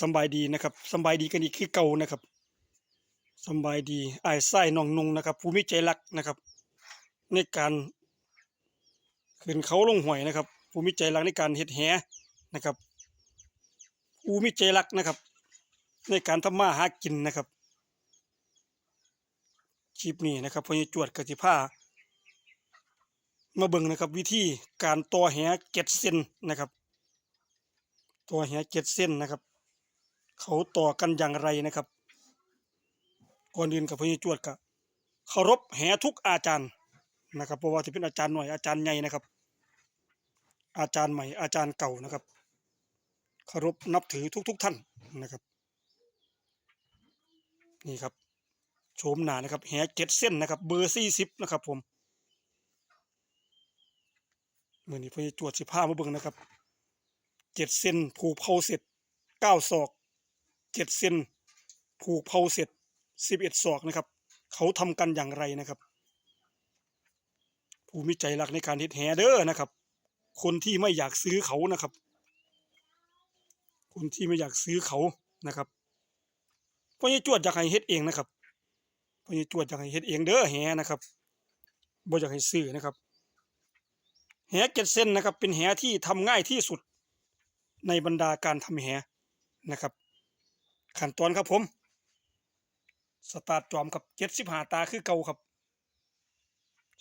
สบายดีนะครับสบายดีกันอีกคือเก่านะครับสบายดีอ้ายไส้นองนงนะครับผู้มีใจรักนะครับ ในการขึ้นเขาลงห้วยนะครับผู้มีใจรักในการเฮ็ดแหนะครับผู้มีใจรักนะครับ ในการทำมาหากินนะครับคลิปนี้นะครับพอจวดกติผ้ามาเบิ่งนะครับ วิธีการต่อแหเก็ดเส้นนะครับต่อแหเก็ดเส้นนะครับ เขาต่อกันอย่างไรนะครับ ก่อนอื่นกับพญจวดก็เคารพแหทุกอาจารย์นะครับเพราะว่าจะเป็นอาจารย์หน่อยอาจารย์ใหญ่นะครับ อาจารย์ใหม่อาจารย์เก่านะครับเคารพนับถือทุกๆทท่านนะครับ นี่ครับโฉมหนานะครับแหเจ็ดเส้นนะครับ เบอร์สี่สิบนะครับ ผมเมื่อนี้พญจวดสิผ้ามาเบิ่งนะครับเจ็ดเส้นผูกเผาเสร็จเก้าศอก เจ็ดเส้นผูกเผาเสร็จสิบเอ็ดศอกนะครับ เขาทำกันอย่างไรนะครับ ผู้มีใจรักในการเฮ็ดแหเด้อนะครับ คนที่ไม่อยากซื้อเขานะครับ คนที่ไม่อยากซื้อเขานะครับพ่อใหญ่จวดอยากให้เฮ็ดเองนะครับพ่อใหญ่จวดอยากให้เฮ็ดเองเด้อแหนะครับบ่อยากให้ซื้อนะครับแหเจ็ดเส้นนะครับ เป็นแหที่ทำง่ายที่สุดในบรรดาการทำแหนะครับ ขั้นตอนครับผมสตาร์ทจอมกับเจ็ดสิบห้าตาคือเก่าครับ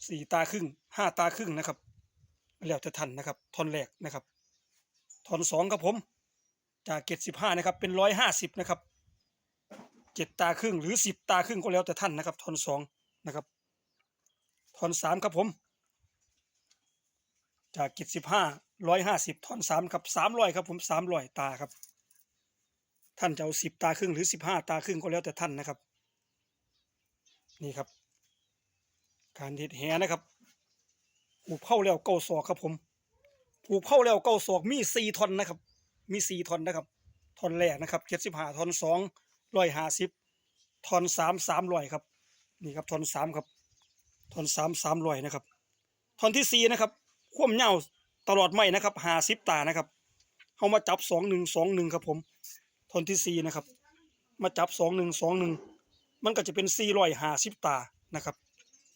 สี่ตาครึ่งห้าตาครึ่งนะครับ แล้วจะทันนะครับทอนแรกนะครับทอนสองครับผม จากเจ็ดสิบห้านะครับ เป็นร้อยห้าสิบนะครับเจ็ดตาครึ่งหรือสิบตาครึ่งก็แล้วแต่ท่านนะครับทอนสองนะครับทอนสามครับผม จากเจ็ดสิบห้าร้อยห้าสิบทอนสามครับสามร้อยครับผมสามร้อยตาครับ ท่านจะเอาสิบตาครึ่งหรือสิบห้าตาครึ่งก็แล้วแต่ท่านนะครับ นี่ครับ การเห็ดแหนะครับผูกเข้าแล้วเก้าศอกครับผมผูกเข้าแล้วเก้าศอกมีสี่ทอนนะครับ มีสี่ทอนนะครับทอนแรกนะครับเจ็ดสิบห้าทอนสองร้อยห้าสิบทอนสามสามร้อยครับ นี่ครับทอนสามครับทอนสามสามร้อยนะครับทอนที่สี่นะครับคว่ำเหย้าตลอดไม่นะครับห้าสิบตานะครับเอามาจับสองหนึ่งสองหนึ่งครับผม ทอนที่สี่นะครับ มาจับสองหนึ่งสองหนึ่งมันก็จะเป็นสี่ร้อยหาสิบตานะครับ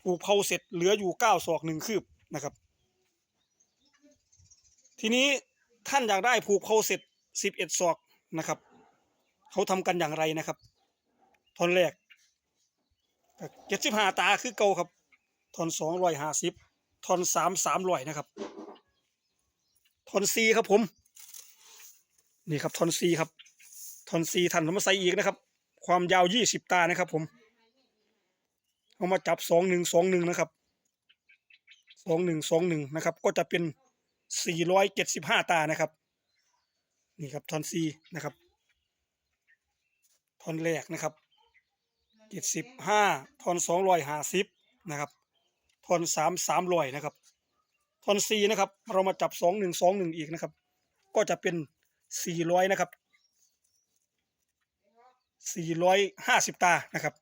ผูกเผาเสร็จเหลืออยู่เก้าศอกหนึ่งคืบนะครับ ทีนี้ท่านอยากได้ผูกเผาเสร็จสิบเอ็ดศอกนะครับ เขาทำกันอย่างไรนะครับท่อนแรกเจ็ดสิบห้าตาคือเก่าครับท่อนสองร้อยห้าสิบท่อนสามสามร้อยนะครับท่อนสี่ครับผม นี่ครับท่อนสี่ครับ ทอนสี่ท่านเอามาใส่อีกนะครับ ความยาวยี่สิบตานะครับ ผมเอามาจับสองหนึ่งสองหนึ่งนะครับสองหนึ่งสองหนึ่งนะครับ ก็จะเป็นสี่ร้อยเจ็ดสิบห้าตานะครับ นี่ครับทอนสี่นะครับทอนแรกนะครับเจ็ดสิบห้าทอนสองร้อยห้าสิบนะครับทอนสามสามร้อยนะครับทอนสี่นะครับ เรามาจับสองหนึ่งสองหนึ่งอีกนะครับ ก็จะเป็นสี่ร้อยนะครับ สี่ร้อยห้าสิบตานะครับ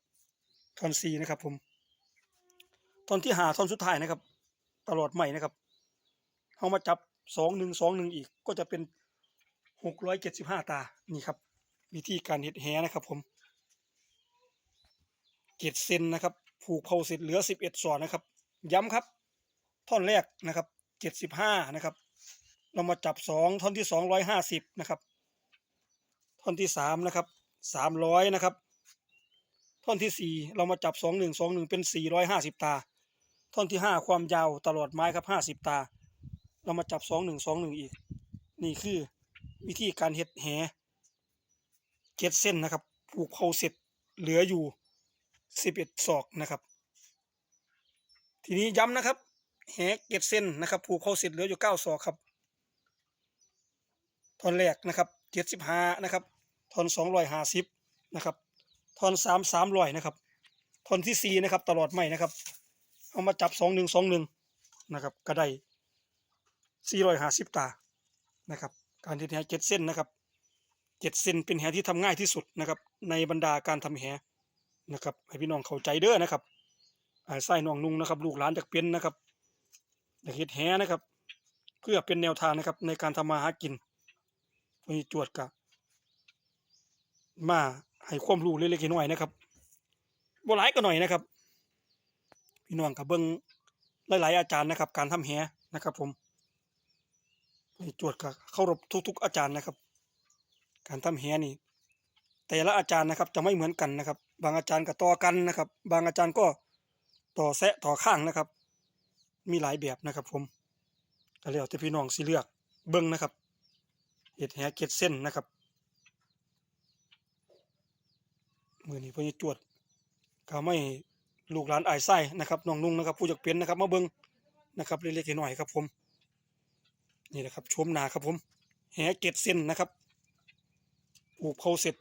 ท่อนสี่นะครับผมท่อนที่หาท่อนสุดท้ายนะครับ ตลอดใหม่นะครับเอามาจับสองหนึ่งสองหนึ่งอีกก็จะเป็นหกร้อยเจ็ดสิบห้าตานี่ครับ วิธีการเห็ดแหนะครับผมเจ็ดเซนนะครับ ผูกเผาเสร็จเหลือสิบเอ็ดส่วนนะครับ ย้ำครับ ท่อนแรกนะครับเจ็ดสิบห้านะครับ เรามาจับสองท่อนที่สองร้อยห้าสิบนะครับ ท่อนที่สามนะครับ สามร้อยนะครับ ท่อนที่สี่เรามาจับสองหนึ่งสองหนึ่งเป็นสี่ร้อยห้าสิบตา ท่อนที่ห้าความยาวตลอดไม้ครับห้าสิบตา เรามาจับสองหนึ่งสองหนึ่งอีก นี่คือวิธีการเห็ดแหเจ็ดเส้นนะครับผูกเผาเสร็จเหลืออยู่สิบเอ็ดศอกนะครับ ทีนี้ย้ำนะครับแหเจ็ดเส้นนะครับผูกเผาเสร็จเหลืออยู่เก้าศอกครับท่อนแรกนะครับเจ็ดสิบห้านะครับ ทอนสองร้อยห้าสิบนะครับทอนสามสามร้อยนะครับทอนที่สี่นะครับ ตลอดไม่นะครับ เอามาจับสองหนึ่งสองหนึ่งนะครับ ก็ได้สี่ร้อยห้าสิบตานะครับ การที่แหเจ็ดเส้นนะครับเจ็ดเซนเป็นแหที่ทำง่ายที่สุดนะครับ ในบรรดาการทำแหนะครับ ให้พี่น้องเข้าใจเด้อนะครับไอ้ไส้น้องนุ่งนะครับ ลูกหลานจากเป็นนะครับอยากเฮ็ดแหนะครับ เพื่อเป็นแนวทางนะครับ ในการทำมาหากินมีจวดกะ มาให้ความรู้เล็กๆน้อยๆนะครับบ่หลายก็หน่อยนะครับ พี่น้องกับเบิ่งหลาย ๆ อาจารย์นะครับ การทำแหนะครับ ผมจวดกับเคารพทุก ๆ อาจารย์นะครับ การทำแหนี่ แต่ละอาจารย์นะครับ จะไม่เหมือนกันนะครับ บางอาจารย์ก็ต่อกันนะครับ บางอาจารย์ก็ต่อแซะต่อข้างนะครับ มีหลายแบบนะครับ ผมก็แล้วแต่พี่น้องสิเลือกเบิ่งนะครับเห็ดแหเก็ดเส้นนะครับ มือนี้พ่อใหญ่จวดก็ไม่ลูกหลานอายไส้นะครับน้องนุ่งนะครับ ผู้จักเป็นนะครับมาเบิ่งนะครับเล็กๆน้อยครับผม นี่แหละครับชมหนาครับผมแหเก็ดเส้นนะครับผูกเขาเสร็จ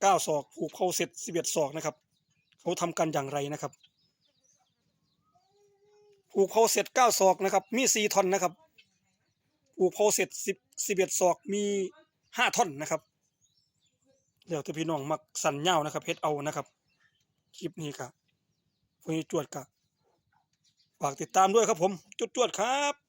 เก้าศอกผูกเขาเสร็จสิบเอ็ดศอกนะครับ เขาทำกันอย่างไรนะครับผูกเขาเสร็จเก้าศอกนะครับ มีสี่ท่อนนะครับผูกเขาเสร็จสิบสิบเอ็ดศอกมีห้าท่อนนะครับ เดี๋ยวแต่พี่น้องมักสั่นเง่านะครับเฮ็ดเอานะครับ คลิปนี้ครับพวกนี้จวดกับฝากติดตามด้วยครับผม จุดจวดครับ